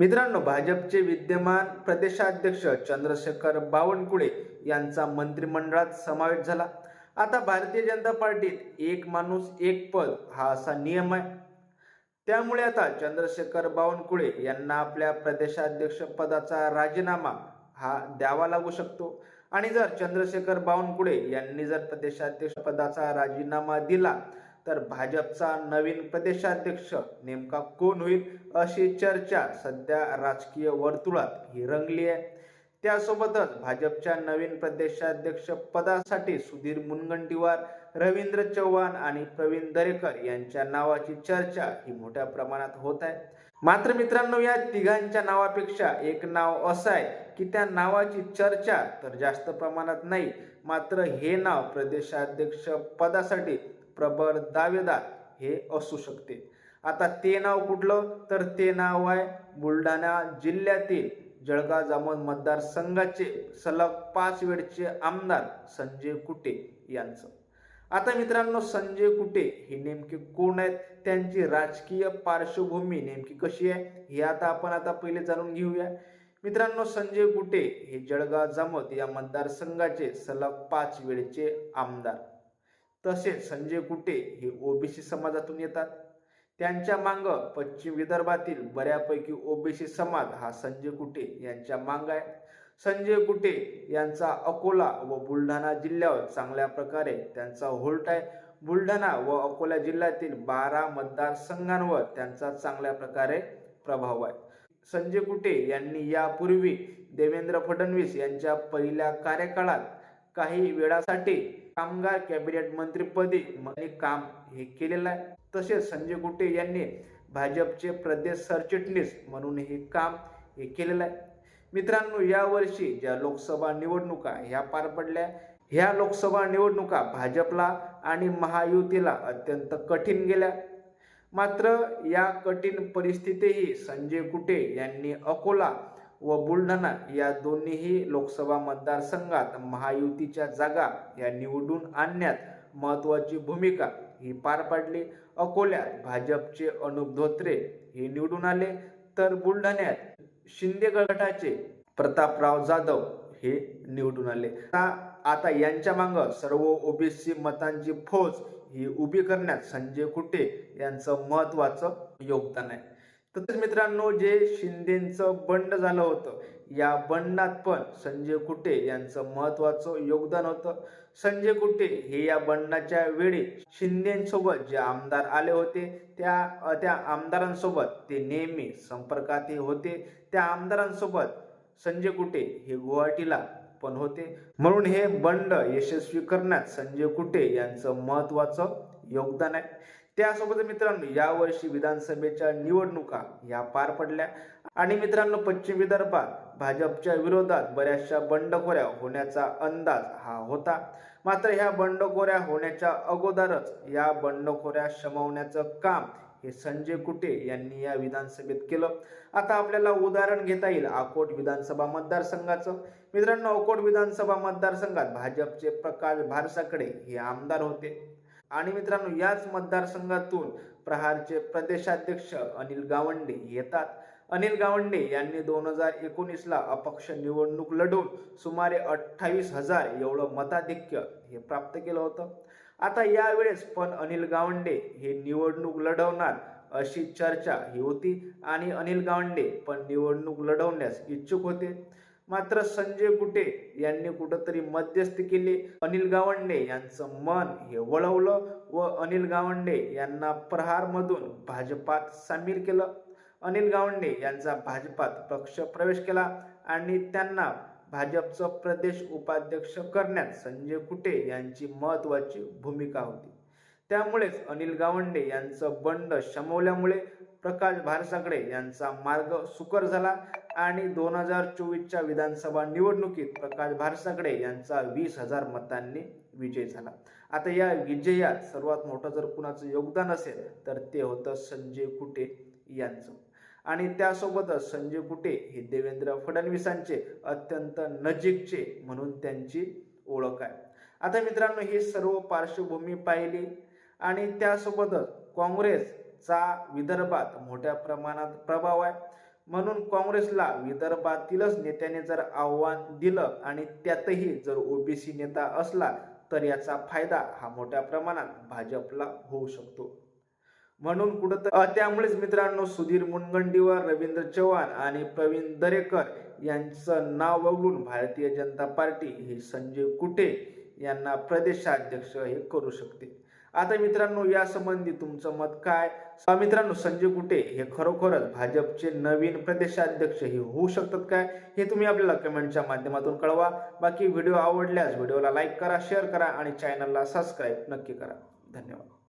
मित्रांनो भाजपचे विद्यमान प्रदेशाध्यक्ष चंद्रशेखर बावनकुळे यांचा मंत्रिमंडळात समावेश झाला. आता भारतीय जनता पार्टीत एक माणूस एक पद हा असा नियम आहे. त्यामुळे आता चंद्रशेखर बावनकुळे यांना आपल्या प्रदेशाध्यक्ष पदाचा राजीनामा हा द्यावा लागू शकतो. आणि जर चंद्रशेखर बावनकुळे यांनी जर प्रदेशाध्यक्ष पदाचा राजीनामा दिला तर भाजपचा नवीन प्रदेशाध्यक्ष नेमका कोण होईल अशी चर्चा सध्या राजकीय वर्तुळात ही रंगली आहे. त्यासोबतच भाजपच्या नवीन प्रदेशाध्यक्ष पदासाठी सुधीर मुनगंटीवार रवींद्र चव्हाण आणि प्रवीण दरेकर यांच्या नावाची चर्चा ही मोठ्या प्रमाणात होत आहे. मात्र मित्रांनो या तिघांच्या नावापेक्षा एक नाव असं आहे की त्या नावाची चर्चा तर जास्त प्रमाणात नाही मात्र हे नाव प्रदेशाध्यक्ष पदासाठी प्रबळ दावेदार हे असू शकते. आता ते नाव कुठलं? तर ते नाव आहे बुलढाणा जिल्ह्यातील जळगाव जामोद मतदारसंघाचे सलग पाच वेळचे आमदार संजय कुटे यांचं. आता मित्रांनो संजय कुटे हे नेमके कोण आहेत? त्यांची राजकीय पार्श्वभूमी नेमकी कशी आहे? हे आता आपण आता पहिले जाणून घेऊया. मित्रांनो संजय कुटे हे जळगाव जामोद या मतदारसंघाचे सलग पाच वेळचे आमदार. तसेच संजय कुटे हे ओबीसी समाजातून येतात. त्यांच्या मांग पश्चिम विदर्भातील बऱ्यापैकी ओबीसी समाज हा संजय कुटे यांच्या मांग आहे. संजय कुटे यांचा अकोला व बुलढाणा जिल्ह्यावर चांगल्या प्रकारे त्यांचा होल्ट आहे. बुलढाणा व अकोला जिल्ह्यातील बारा मतदारसंघांवर त्यांचा चांगल्या प्रकारे प्रभाव आहे. संजय कुटे यांनी यापूर्वी देवेंद्र फडणवीस यांच्या पहिल्या कार्यकाळात काही वेळासाठी कामगार कॅबिनेट मंत्रीपदी काम हे केलेलं आहे. तसेच संजय गुटे यांनी भाजपचे प्रदेश सरचिटणीस म्हणून हे काम हे केलेलं आहे. मित्रांनो यावर्षी ज्या लोकसभा निवडणुका ह्या पार पडल्या ह्या लोकसभा निवडणुका भाजपला आणि महायुतीला अत्यंत कठीण गेल्या. मात्र या कठीण परिस्थितीही संजय कुटे यांनी अकोला व बुलढाणा या दोन्हीही लोकसभा मतदारसंघात महायुतीच्या जागा या निवडून आणण्यात महत्वाची भूमिका ही पार पाडली. अकोल्यात भाजपचे अनुप धोत्रे हे निवडून आले. तर बुलढाण्यात शिंदे गटाचे प्रतापराव जाधव हे निवडून आले. आता- यांच्या मांग सर्व ओबीसी मतांची फौज ही उभी करण्यात संजय कुटे यांचं महत्वाचं योगदान आहे. तसेच मित्रांनो जे शिंदेचं बंड झालं होतं या बंडात पण संजय कुटे यांचं महत्वाचं योगदान होतं. संजय कुटे हे या बंडाच्या वेळी शिंदेसोबत जे आमदार आले होते त्या त्या आमदारांसोबत ते नेहमी संपर्कात होते. त्या आमदारांसोबत संजय कुटे हे गुवाहाटीला पण होते. म्हणून हे बंड यशस्वी करण्यात संजय कुटे यांचं महत्वाचं योगदान आहे. त्यासोबत मित्रांनो यावर्षी विधानसभेच्या निवडणुका या पार पडल्या. आणि मित्रांनो पश्चिम विदर्भात भाजपच्या विरोधात बऱ्याचशा बंडखोऱ्या होण्याचा अंदाज हा होता. मात्र ह्या बंडखोऱ्या होण्याच्या अगोदरच या बंडखोऱ्या शमवण्याचं काम हे संजय कुटे यांनी या विधानसभेत केलं. आता आपल्याला उदाहरण घेता येईल अकोट विधानसभा मतदारसंघाचं. मित्रांनो अकोट विधानसभा मतदारसंघात भाजपचे प्रकाश भारसाकडे हे आमदार होते. आणि मित्रांनो याच मतदारसंघातून प्रहारचे प्रदेशाध्यक्ष अनिल गावंडे येतात. अनिल गावंडे यांनी दोन हजार एकोणीसला अपक्ष निवडणूक लढवून सुमारे अठ्ठावीस हजार एवढं मताधिक्य हे प्राप्त केलं होतं. आता यावेळेस पण अनिल गावंडे हे निवडणूक लढवणार अशी चर्चा ही होती आणि अनिल गावंडे पण निवडणूक लढवण्यास इच्छुक होते. मात्र संजय कुटे यांनी कुठंतरी मध्यस्थी केली. अनिल गावंडे यांचं मन हे वळवलं व अनिल गावंडे यांना प्रहारमधून भाजपात सामील केलं. अनिल गावंडे यांचा भाजपात पक्ष प्रवेश केला आणि त्यांना भाजपचं प्रदेश उपाध्यक्ष करण्यात संजय कुटे यांची महत्वाची भूमिका होती. त्यामुळेच अनिल गावंडे यांचं बंड शमवल्यामुळे प्रकाश भारसागडे यांचा मार्ग सुकर झाला. आणि दोन हजार चोवीसच्या विधानसभा निवडणुकीत प्रकाश भारसाकडे यांचा वीस हजार मतांनी विजय झाला. आता या विजयात सर्वात मोठं जर कुणाचं योगदान असेल तर ते होतं संजय कुटे यांचं. आणि त्यासोबतच संजय कुटे हे देवेंद्र फडणवीसांचे अत्यंत नजीकचे म्हणून त्यांची ओळख आहे. आता मित्रांनो ही सर्व पार्श्वभूमी पाहिली आणि त्यासोबतच काँग्रेसचा विदर्भात मोठ्या प्रमाणात प्रभाव आहे. म्हणून काँग्रेसला विदर्भातीलच नेत्याने जर आव्हान दिलं आणि त्यातही जर ओबीसी नेता असला तर याचा फायदा हा मोठ्या प्रमाणात भाजपला होऊ शकतो. म्हणून कुठं त्यामुळेच मित्रांनो सुधीर मुनगंटीवार रवींद्र चव्हाण आणि प्रवीण दरेकर यांचं नाव वगळून भारतीय जनता पार्टी हे संजय कुटे यांना प्रदेशाध्यक्ष हे करू शकते. आता मित्रांनो या संबंधी तुमचं मत काय? मित्रांनो संजय कुटे हे खरोखरच भाजपचे नवीन प्रदेशाध्यक्ष हे होऊ शकतात काय? हे तुम्ही आपल्याला कमेंटच्या माध्यमातून कळवा. बाकी व्हिडिओ आवडल्यास व्हिडिओला लाईक करा शेअर करा आणि चॅनलला सबस्क्राईब नक्की करा. धन्यवाद.